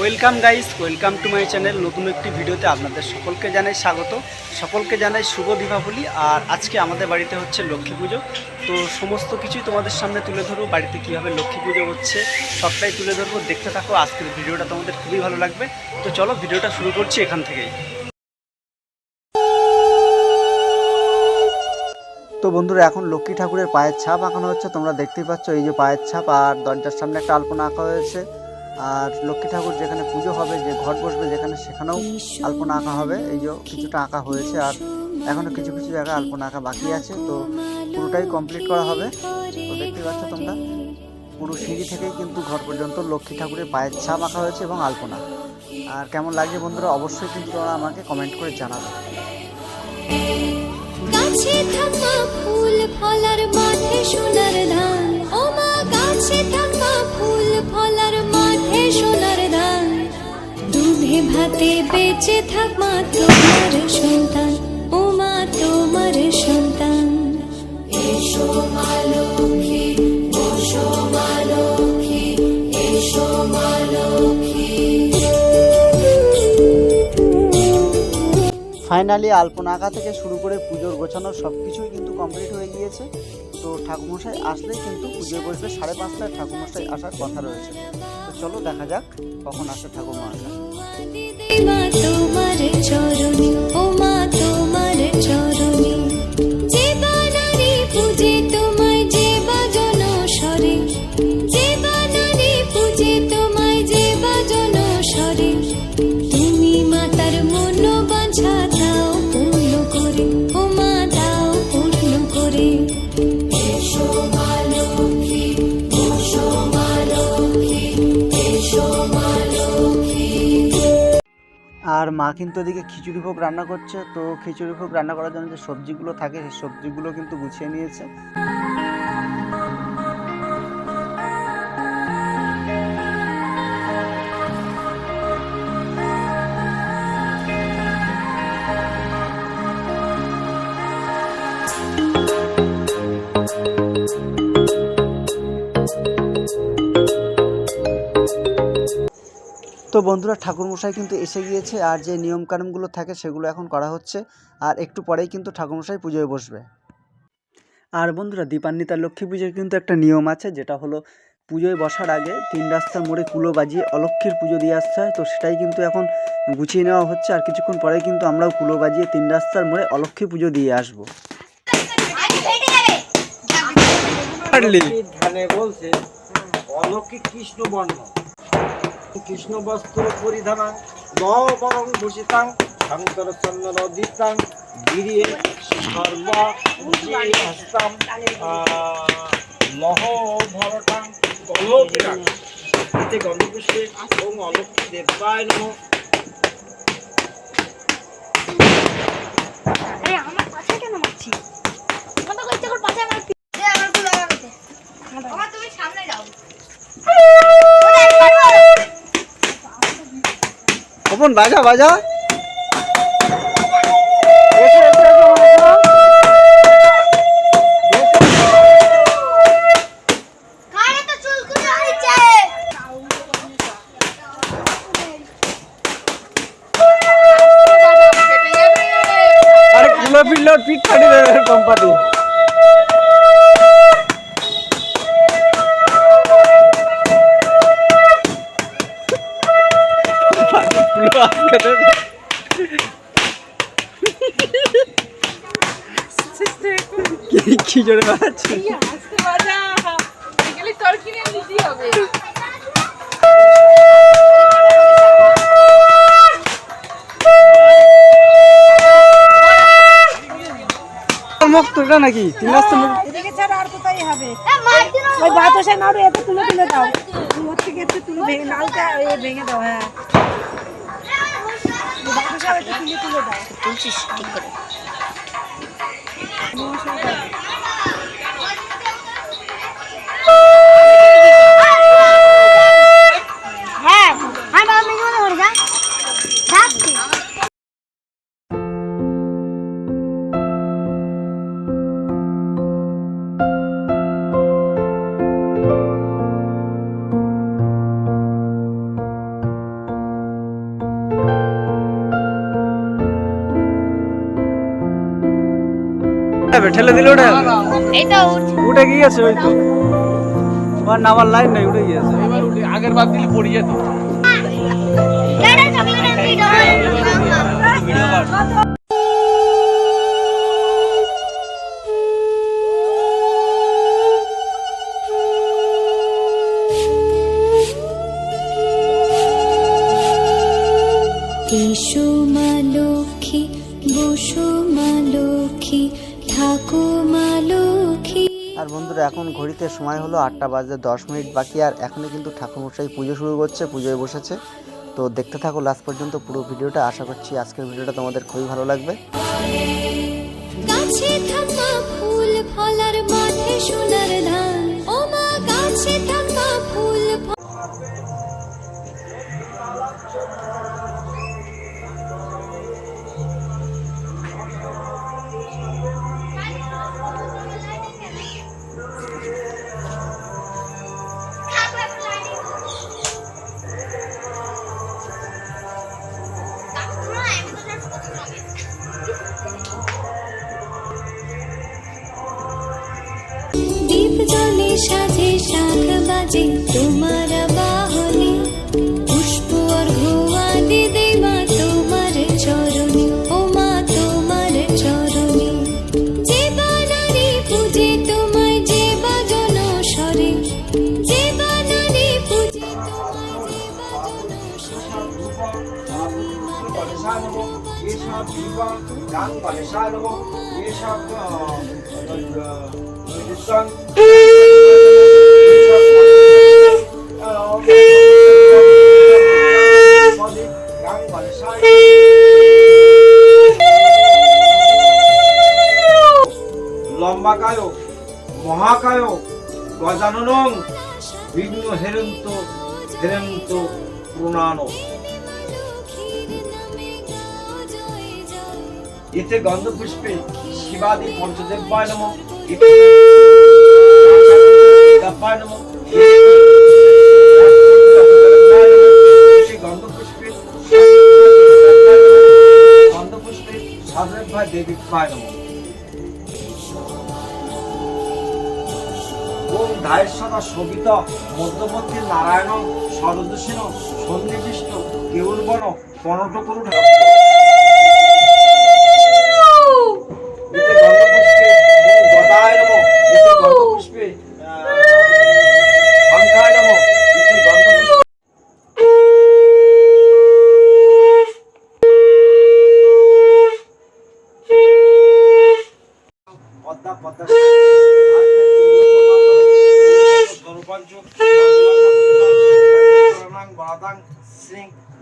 Welcome guys, welcome to my channel. নতুন একটি ভিডিওতে আপনাদের সকলকে জানাই স্বাগত। সকলকে জানাই শুভ দীপাবলি। আর আজকে আমাদের বাড়িতে হচ্ছে লক্ষ্মী পুজো। তো সমস্ত কিছুই তোমাদের সামনে তুলে ধরবো। বাড়িতে কীভাবে লক্ষ্মী পুজো হচ্ছে সবটাই তুলে ধরবো। দেখতে থাকো, আজকের ভিডিওটা তোমাদের খুবই ভালো লাগবে। তো চলো, ভিডিওটা শুরু করছি এখান থেকেই। তো বন্ধুরা, এখন লক্ষ্মী ঠাকুরের পায়ের ছাপ আঁকানো হচ্ছে। তোমরা দেখতেই পাচ্ছ, এই যে পায়ের ছাপ। আর দরজার সামনে একটা আলপনা আঁকা হয়েছে। আর লক্ষ্মী ঠাকুর যেখানে পুজো হবে, যে ঘর বসবে যেখানে, সেখানেও আলপনা আঁকা হবে। এই যে কিছুটা আঁকা হয়েছে আর এখনও কিছু কিছু জায়গায় আলপনা আঁকা বাকি আছে। তো পুরোটাই কমপ্লিট করা হবে। দেখতে পাচ্ছ তোমরা, পুরো সিঁড়ি থেকেই কিন্তু ঘর পর্যন্ত লক্ষ্মী ঠাকুরের পায়ের ছাপ আঁকা হয়েছে এবং আলপনা। আর কেমন লাগছে বন্ধুরা, অবশ্যই কিন্তু তোমরা আমাকে কমেন্ট করে জানাবে। ফুল ফলার মাঠে ভাতে বেঁচে থাক মা তোমার সন্তান। ও মা তোমার সন্তান। এসো মা লক্ষ্মী এসো মা লক্ষ্মী এসো মা ফাইনালি আলপনা আঁকা থেকে শুরু করে পুজোর গোছানো সব কিছুই কিন্তু কমপ্লিট হয়ে গিয়েছে। তো ঠাকুমশাই আসলেই কিন্তু পুজোয় বসবে সাড়ে পাঁচটায় ঠাকুমশাই আসার কথা রয়েছে। চলো দেখা যাক কখন আসে ঠাকুমা মা তোমার চরণে আর মা কিন্তু ওদিকে খিচুড়ি ভোগ রান্না করছে, তো খিচুড়ি ভোগ রান্না করার জন্য যে সবজিগুলো থাকে, সেই সবজিগুলো কিন্তু গুছিয়ে নিয়েছে। তো বন্ধুরা ঠাকুরমশাই কিন্তু এসে গিয়েছে আর যে নিয়মকানুনগুলো থাকে সেগুলো এখন করা হচ্ছে। আর একটু পরেই কিন্তু ঠাকুরমশাই পুজোয় বসবে। আর বন্ধুরা দীপান্বিতা লক্ষ্মী পুজোর কিন্তু একটা নিয়ম আছে, যেটা হলো পুজোয় বসার আগে তিন রাস্তা মোড়ে কুলো বাজিয়ে অলক্ষীর পুজো দিয়ে আসতে হয়। তো সেটাই কিন্তু এখন গুছিয়ে নেওয়া হচ্ছে আর কিছুক্ষণ পরেই কিন্তু আমরাও কুলো বাজিয়ে তিন রাস্তার মোড়ে অলক্ষী পুজো দিয়ে আসব। অলৌকিক কৃষ্ণ বর্ণ। কৃষ্ণ বস্ত্র পরিধান। নবরং ভূষিতাং শঙ্কর চন্দ্র দিতাং গিরিয়ে সর্ব হস্তাম লহ ভরটাং এতে গন্ধপুষ্পে এবং অলৌকিক দেবায় নমঃ আরে আমার পাশে কেন মারছি আমার তো ইচ্ছে করে পাশে আমার দে আমারগুলো লাগাতে আমার তুমি সামনে যাও কখন বাজা বাজা কারে কি জোরে মুখ তোটা নাকি? তিন রাস্তা মুখ এদিকে ছাড়া আর কোথায় হবে? ওই বাতাসে নাড়ু এতে তুলে তুলে দাও। ওর থেকে একটু তুলে ভেঙে নালটা ভেঙে দাও হ্যাঁ। তুলছিস ঠিক করে যাবে ঠেলে দিলে যাবে উঠছে। উঠে গিয়েছে ওই তো। ওর নামার লাইন নাই উঠে গিয়েছে। এবার উঠে আগের বার দিলে পড়ে যেত। এসো মা লক্ষ্মী বসো আর বন্ধুরা, এখন ঘড়িতে সময় হলো আটটা বাজে দশ মিনিট বাকি, আর এখনই কিন্তু ঠাকুরমশাই পুজো শুরু করছে, পুজোয় বসেছে। তো দেখতে থাকো লাস্ট পর্যন্ত পুরো ভিডিওটা, আশা করছি আজকের ভিডিওটা তোমাদের খুবই ভালো লাগবে। সাজে শাখ বাজে তোমার বাহনে। পুষ্প অর্ঘ্য দে দেবা তোমার চরণে। ও মা তোমার চরণে। যে বানারে পূজে তোমায় যে বাজন স্বরে। যে বানারে পূজে তোমায় যে বাজন স্বরে লম্বাকায় মহাকায় গজাননং বিঘ্ন হেরন্ত হেরন্ত প্রণান। এতে গন্ধপুষ্পে শিবাদি পঞ্চদেব্যায় নম। গন্ধপুষ্পে সাধেব্যায় দেবীপ্যায় নম ওম ধায়ের সদা শোভিত মধ্যবর্তী নারায়ণ সরদসীন সন্নিবিষ্ট কেউলবন পনটকুরু এতে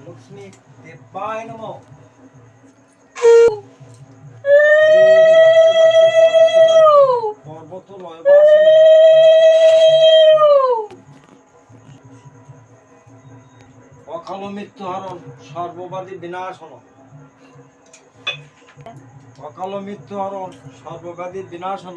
লক্ষ্মী দেবায় নমঃ। পর্বত অকাল মৃত্যু হরণ সর্ববাদী বিনাশন অকাল মৃত্যু হরণ সর্ববাদী বিনাশন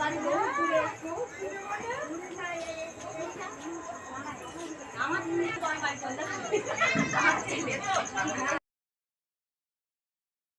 আমার